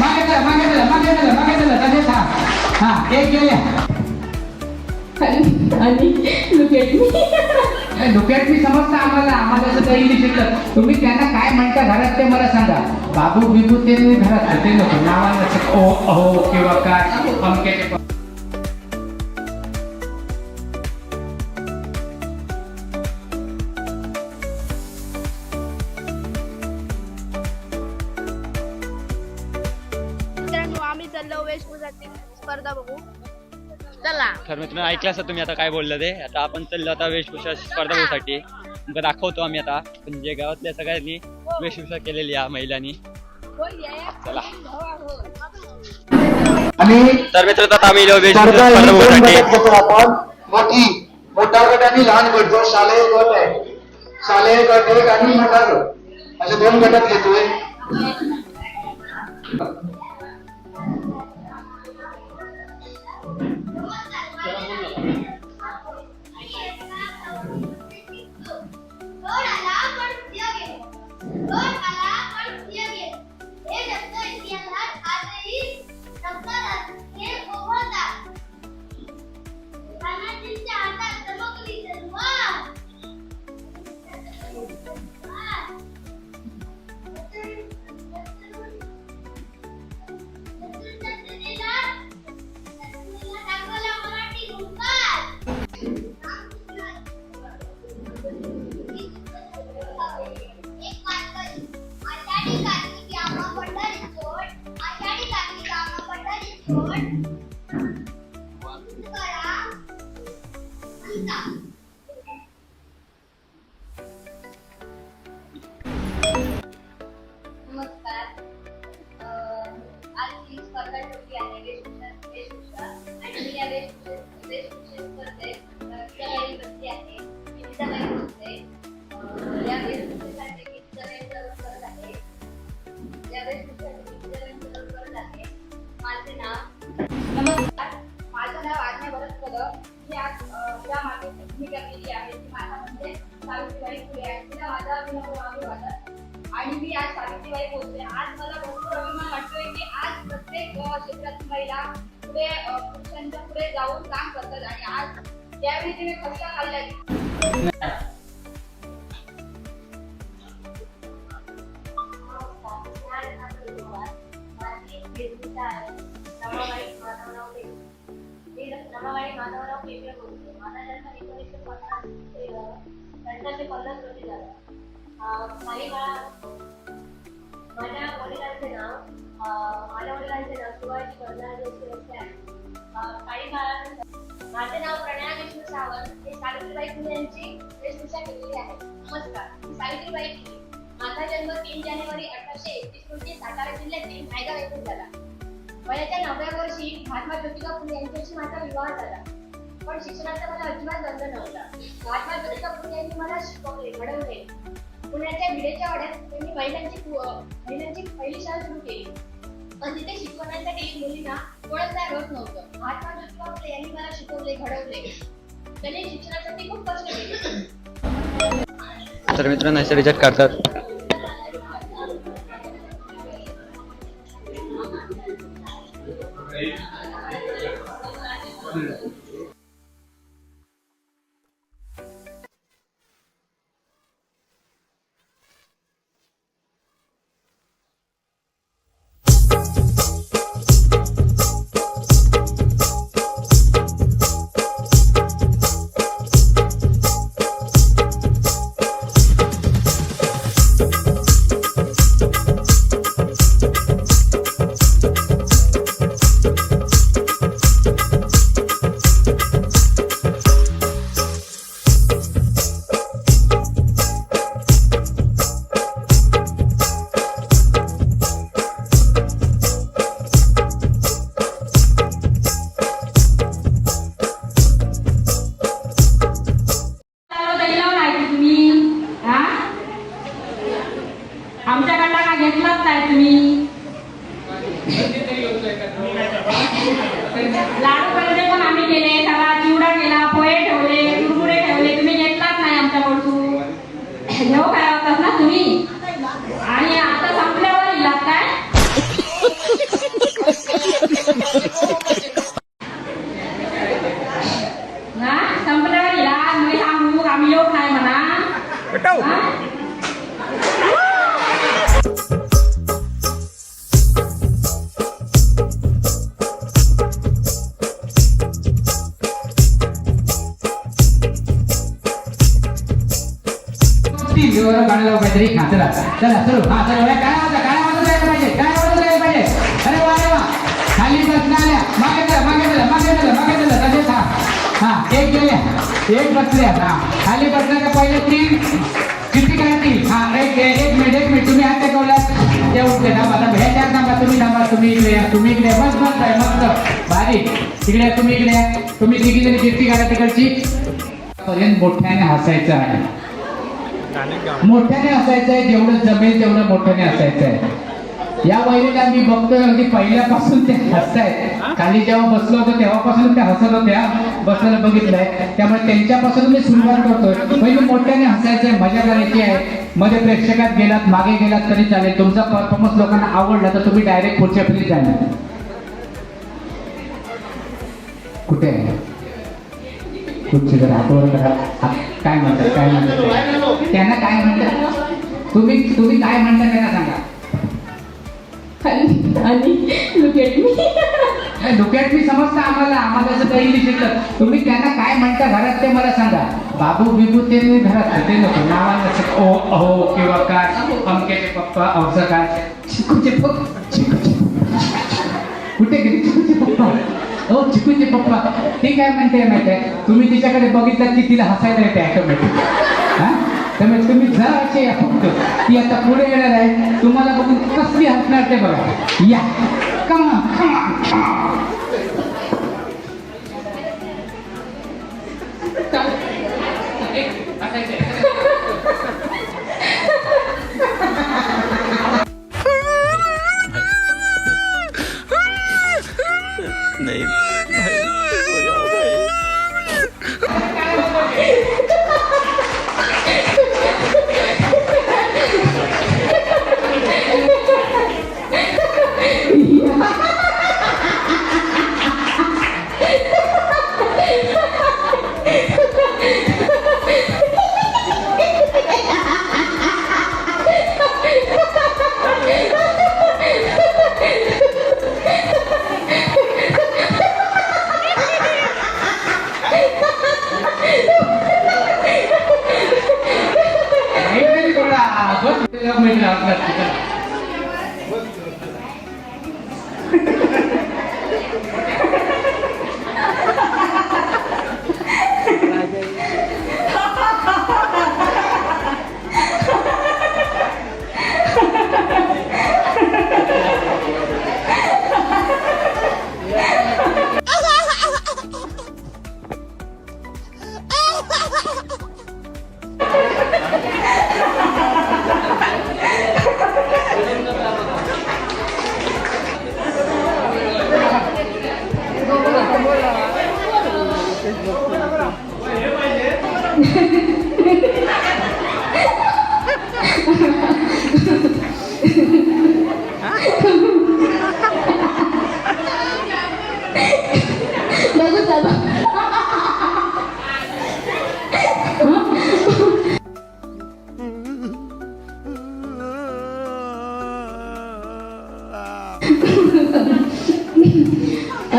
मागे चला मागे चला मागे चला मागे चला तसेच हा हा गेल्या आणि मी. समजतं आम्हाला आम्हाला काही इंग्लिश येतं. तुम्ही त्यांना काय म्हणता घरात ते मला सांगा. बाबू बिबू ते घरात ते नको नावाला ओ अहो किंवा काय अमक्याचे वेशभूषातील स्पर्धा बघू. चला. तर मित्रांनो ऐकलं असं तुम्ही आता काय बोललं ते. आता आपण चाललो आता वेशभूषा स्पर्धा बघूसाठी. मग दाखवतो आम्ही आता. म्हणजे गावातल्या सगळ्यांनी वेशभूषा केलेली आहे महिलांनी. चला. आणि तर मित्रांनो आता आम्ही स्पर्धा वेशभूषा ही स्पर्धा दोन बघूसाठी. गटात घेतो आपण मोठी मोठा गट आणि लहान गट जो शालेय गट आहे. शालेय गट एक आणि मोठा गट. असे दोन गटात घेतोय. आला पण उद्या गेले हे शब्द इतिहासात आजही शब्दात Lord. एकोणीसशे पन्नास अठराशे रोजी झाला काही काळा माझ्या वडिलांचे नाव माझ्या वडिलांचे नाव शिवाजी बर्नाड देशमुख आहे काही काळानंतर माझे नाव प्रणया विष्णू सावंत हे सावित्रीबाई फुले यांची वेशभूषा केलेली आहे. नमस्कार मी सावित्रीबाई फुले. माझा जन्म तीन जानेवारी अठराशे एकतीस रोजी सातारा जिल्ह्यातील नायगाव येथे झाला. वयाच्या नवव्या वर्षी महात्मा ज्योतिबा फुले यांच्याशी माझा विवाह झाला. पण शिक्षणाचा मला अजिबात बंध नव्हता. महात्मा ज्योतिबा फुले यांनी मला शिकवले घडवले. पुण्याच्या विडेच्या वाड्यात त्यांनी महिलांची महिलांची पहिली शाळा सुरू केली. पण तिथे शिकवण्यासाठी मुलींना कोणाचा होत नव्हतं. महात्मा ज्योतिबा फुले यांनी मला शिकवले घडवले. त्यांनी शिक्षणासाठी खूप कष्ट केले. तर मित्रांनो असे रिजेक्ट घेऊ काय होतात ना तुम्ही आणि आता संपल्यावर ती जोरात गाणं लावू काहीतरी खात चला चला सुरू. हा चला काय होतं? काय वाजत राहिलं पाहिजे? काय वाजत राहिलं पाहिजे? अरे वा अरे वा. खाली बसणाऱ्या मागे चला मागे चला मागे चला मागे चला. तसेच हा हा एक गेल्या. एक बसल्या. हा खाली बसणाऱ्या पहिले तीन किती काय करायची हा एक एक मिनिट एक मिनिट. तुम्ही हात टेकवल्यात ते उठले. थांबा थांबा. हे चार थांबा. तुम्ही थांबा. तुम्ही इकडे या. तुम्ही इकडे. मस्त मस्त आहे मस्त. भारी. इकडे तुम्ही इकडे तुम्ही तिघी जणी कीर्ती करा तिकडची. पर्यंत मोठ्याने हसायचं आहे. मोठ्याने असायचं आहे जेवढं जमेल तेवढं मोठ्याने असायचं आहे या वहिनीला मी बघतोय अगदी पहिल्यापासून ते हसतायत. खाली जेव्हा बसलो होतो तेव्हापासून त्या हसत होत्या बसायला बघितलंय. त्यामुळे त्यांच्यापासून मी सुरुवात करतोय. पहिले मोठ्याने हसायचंय मजा करायची आहे. मध्ये प्रेक्षकात गेलात मागे गेलात तरी चालेल. तुमचा परफॉर्मन्स लोकांना आवडला तर तुम्ही डायरेक्ट पुढच्या फिरी जाणार. कुठे आहे? कुठचे जर हातवर करा काय म्हणतात काय म्हणतात त्यांना काय म्हणतात? तुम्ही तुम्ही काय म्हणता त्यांना सांगा. डोक्यात मी. समजतं आम्हाला आम्हाला जसं काही येतं तुम्ही त्यांना काय म्हणता घरात ते मला सांगा. बाबू बिबू ते मी घरात ते नको. नावाला असं ओ अहो किंवा काय अमक्याचे पप्पा अवसं काय. चिकूचे पप्पा. कुठे गेले चिकूचे पप्पा? हो चिकूचे पप्पा. ती काय म्हणते माहिती आहे. तुम्ही तिच्याकडे बघितलं की तिला हसायला येते ऑटोमॅटिक हा? त्यामुळे तुम्ही जरा असे या फक्त. ती आता पुढे येणार आहे. तुम्हाला बघून कसली हसणार ते बघा. या. कमा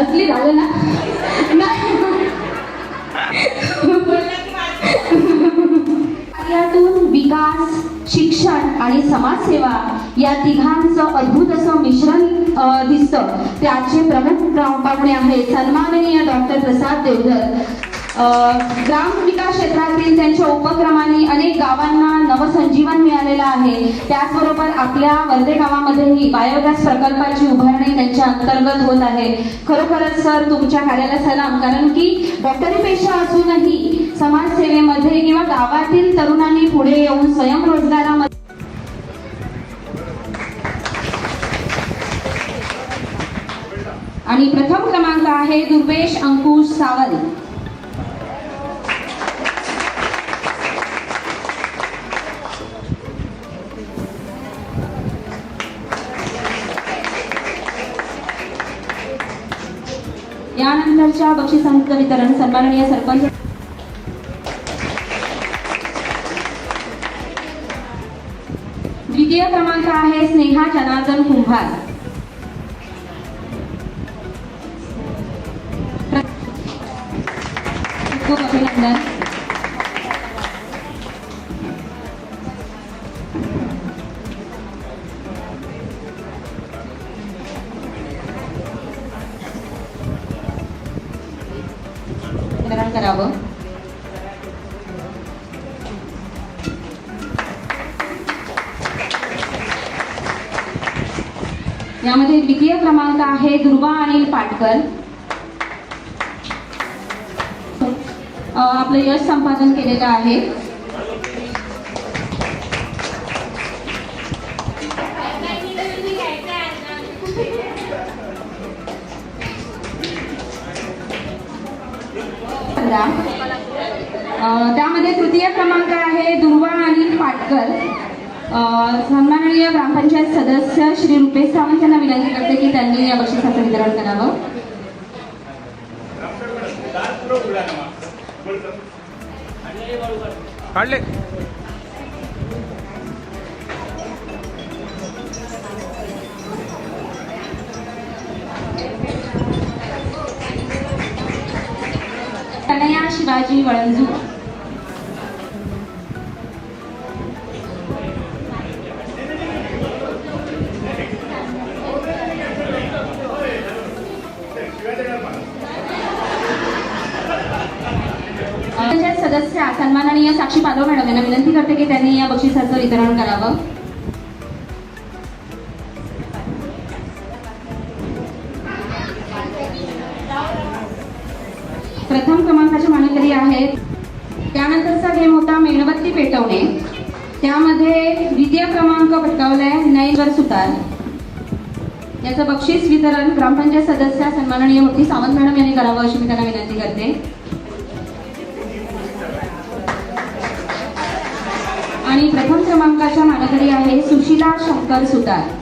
असली झालं ना? विकास शिक्षण आणि समाजसेवा या तिघांचं अद्भुत असं मिश्रण दिसतं. त्याचे प्रमुख पाहुणे आहेत. सन्माननीय डॉक्टर प्रसाद देवधर. ग्राम विकास क्षेत्रातील त्यांच्या उपक्रमांनी अनेक गावांना नवसंजीवन मिळालेलं आहे. त्याचबरोबर आपल्या वर्धे गावामध्येही बायोगॅस प्रकल्पाची उभारणी त्यांच्या अंतर्गत होत आहे. खरोखरच सर तुमच्या कार्याला सलाम. कारण की डॉक्टरी पेशा असूनही समाजसेवेमध्ये किंवा गावातील तरुणांनी पुढे येऊन स्वयंरोजगारामध्ये आणि प्रथम क्रमांक आहे दुर्वेश अंकुश सावंत. यानंतरच्या बक्षिसांचं वितरण सन्माननीय सरपंच द्वितीय क्रमांक आहे स्नेहा जनार्दन कुंभार. अभिनंदन. द्वितीय क्रमांक आहे दुर्वा अनिल पाटकर. आपलं यश संपादन केलेलं आहे. त्यामध्ये तृतीय क्रमांक आहे दुर्वा अनिल पाटकर. सन्माननीय ग्रामपंचायत सदस्य श्री रुपेश सावंत यांना विनंती करते की त्यांनी या बक्षिसाचं वितरण करावं. काढले. शिवाजी वळंजू. साक्षी पालव मॅडम यांना विनंती करते की त्यांनी या बक्षिसाचं वितरण करावं. प्रथम क्रमांकाचे मानकरी आहेत. त्यानंतरचा गेम होता मेणबत्ती पेटवणे. त्यामध्ये द्वितीय क्रमांक पटकावलाय नयनवर सुतार. याचं बक्षीस वितरण ग्रामपंचायत सदस्या सन्माननीय होती सावंत मॅडम यांनी करावं अशी मी त्यांना विनंती करते. आणि प्रथम क्रमांकाच्या मानकरी आहे सुशिला शंकर सुतार.